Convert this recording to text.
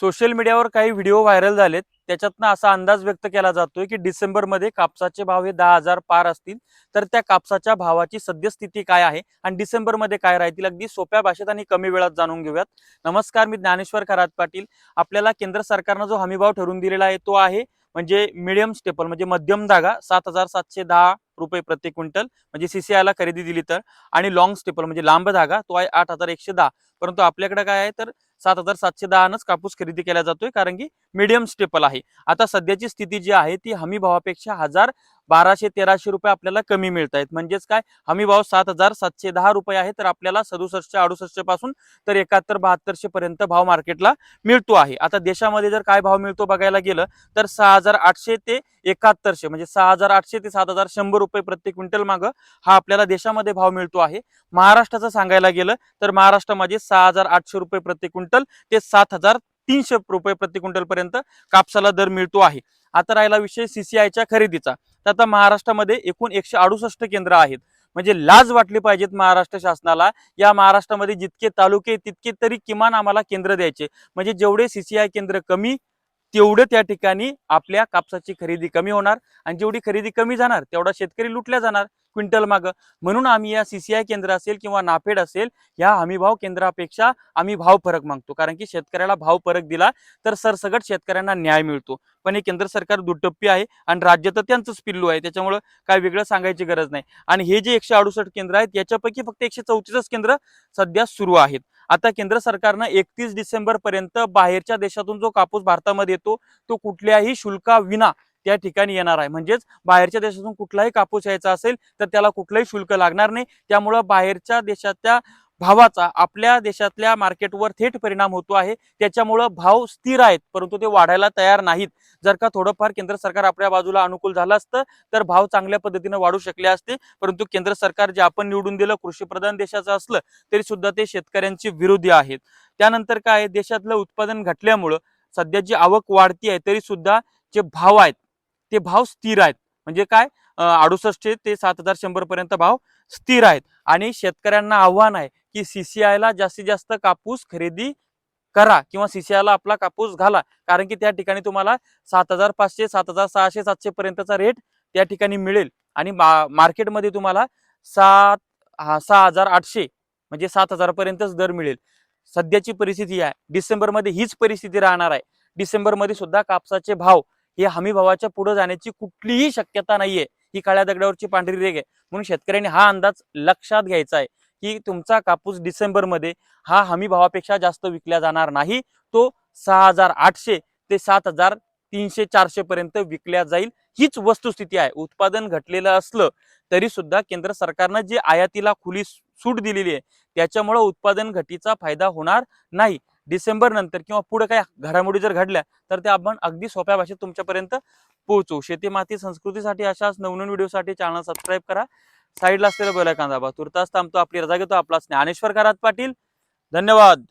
Social मीडियावर काही video viral झालेत. त्याच्यातनं असा अंदाज व्यक्त केला जातोय की डिसेंबरमध्ये कापसाचे भाव हे दहा हजार पार असतील. तर त्या कापसाच्या भावाची सद्यस्थिती काय आहे आणि डिसेंबरमध्ये काय राहतील? अगदी सोप्या भाषेत आणि कमी वेळात जाणून घेऊयात. नमस्कार मी ज्ञानेश्वर खरात पाटील. आपल्याला केंद्र सरकारनं जो हमीभाव ठरवून दिलेला आहे तो आहे म्हणजे मिडियम स्टेपल म्हणजे मध्यम धागा सात हजार सातशे दहा रुपये प्रति क्विंटल म्हणजे सीसीआयला ला खरेदी दिली तर. आणि लॉंग स्टेपल म्हणजे लांब धागा तो आहे आठ हजार एकशे दहा. परंतु आपल्याकडे काय आहे तर सात हजार सातशे दहानच कापूस खरेदी केला जातोय कारण की मीडियम स्टेपल आहे. आता सध्याची स्थिती जी आहे ती हमी भावापेक्षा हजार बाराशे तेराशे रुपये आपल्याला कमी मिळत आहेत म्हणजेच काय? हमी भाव सात हजार सातशे दहा रुपये आहे तर आपल्याला सदुसष्टशे अडुसष्टपासून तर एकाहत्तर बहात्तरशे पर्यंत भाव मार्केटला मिळतो आहे. आता देशामध्ये जर काय भाव मिळतो बघायला गेलं तर सहा हजार आठशे ते एकाहत्तरशे म्हणजे सहा हजार आठशे ते सात हजार शंभर रुपये प्रति क्विंटल मागं हा आपल्याला देशामध्ये भाव मिळतो आहे. महाराष्ट्राचं सांगायला गेलं तर महाराष्ट्रामध्ये सहा हजार आठशे रुपये प्रति क्विंटल ते सात हजार तीनशे रुपये प्रति क्विंटल पर्यंत कापसाला दर मिळतो आहे. आता राहिला विषय सीसीआयच्या खरेदीचा. तर आता महाराष्ट्रामध्ये एकूण एकशे अडुसष्ट केंद्र आहेत. म्हणजे लाज वाटली पाहिजेत महाराष्ट्र शासनाला. या महाराष्ट्रामध्ये जितके तालुके तितके तरी किमान आम्हाला केंद्र द्यायचे. म्हणजे जेवढे सीसीआय केंद्र कमी तेवढं त्या ठिकाणी आपल्या कापसाची खरेदी कमी होणार आणि जेवढी खरेदी कमी जाणार तेवढा शेतकरी लुटल्या जाणार क्विंटल मागं. म्हणून आम्ही या सीसीआय केंद्र असेल किंवा नाफेड असेल या हमीभाव केंद्रापेक्षा आम्ही भाव फरक मागतो. कारण की शेतकऱ्याला भाव फरक दिला तर सरसगट शेतकऱ्यांना न्याय मिळतो. पण हे केंद्र सरकार दुटप्पी आहे आणि राज्य तर त्यांचंच पिल्लू आहे. त्याच्यामुळं काय वेगळं सांगायची गरज नाही. आणि हे जे एकशे अडुसष्ट केंद्र आहेत याच्यापैकी फक्त एकशे चौतीसच केंद्र सध्या सुरू आहेत. आता केंद्र सरकारनं एकतीस डिसेंबर पर्यंत बाहेरच्या देशातून जो कापूस भारतामध्ये येतो तो कुठल्याही शुल्काविना त्या ठिकाणी येणार आहे. म्हणजेच बाहेरच्या देशातून कुठलाही कापूस यायचा असेल तर त्याला कुठलंही शुल्क लागणार नाही. त्यामुळं बाहेरच्या देशाच्या भावाचा आपल्या देशातल्या मार्केटवर थेट परिणाम होतो आहे. त्याच्यामुळं भाव स्थिर आहेत परंतु ते वाढायला तयार नाहीत. जर का थोडंफार केंद्र सरकार आपल्या बाजूला अनुकूल झालं असतं तर भाव चांगल्या पद्धतीनं वाढू शकले असते. परंतु केंद्र सरकार जे आपण निवडून दिलं कृषीप्रधान देशाचं असलं तरी सुद्धा ते शेतकऱ्यांची विरोधी आहेत. त्यानंतर काय आहे, देशातलं उत्पादन घटल्यामुळं सध्या जी आवक वाढती आहे तरी सुद्धा जे भाव आहेत ते भाव स्थिर आहेत. म्हणजे काय? अडुसष्ट ते सात हजार शंभर पर्यंत भाव स्थिर आहेत. आणि शेतकऱ्यांना आव्हान आहे की सीसीआयला जास्तीत जास्त कापूस खरेदी करा किंवा सीसीआयला आपला कापूस घाला. कारण की त्या ठिकाणी तुम्हाला सात हजार पाचशे सात हजार सहाशे सातशे पर्यंतचा रेट त्या ठिकाणी मिळेल. आणि मा- मार्केटमध्ये तुम्हाला सात हा सहा हजार आठशे म्हणजे सात हजारपर्यंतच दर मिळेल. सध्याची परिस्थिती आहे डिसेंबरमध्ये हीच परिस्थिती राहणार आहे. डिसेंबरमध्ये सुद्धा कापसाचे भाव हे हमी भावाच्या पुढे जाण्याची कुठलीही शक्यता नाहीये. ही काळ्या दगडावरची पांढरी रेग आहे. म्हणून शेतकऱ्यांनी हा अंदाज लक्षात घ्यायचा आहे. की तुमचा कापूस डिसेंबरमध्ये हा हमी भावापेक्षा जास्त विकला जाणार नाही. तो सहा हजार आठशे ते सात हजार तीनशे चारशे पर्यंत विकल्या जाईल. हीच वस्तुस्थिती आहे. उत्पादन घटलेलं असलं तरी सुद्धा केंद्र सरकारनं जी आयातीला खुली सूट दिलेली आहे त्याच्यामुळे उत्पादन घटीचा फायदा होणार नाही. डिसेंबर नंतर किंवा पुढे काय घडामोडी जर घडल्या तर त्या आपण अगदी सोप्या भाषेत तुमच्यापर्यंत पोहोचू. शेती माती संस्कृतीसाठी अशाच नवनवीन व्हिडिओसाठी चॅनल सबस्क्राईब करा. साईडला असलेलं बोलाय कांदा बा. तुर्तास थांबतो आपली. रजा घेतो आपला ज्ञानेश्वर करात पाटील. धन्यवाद.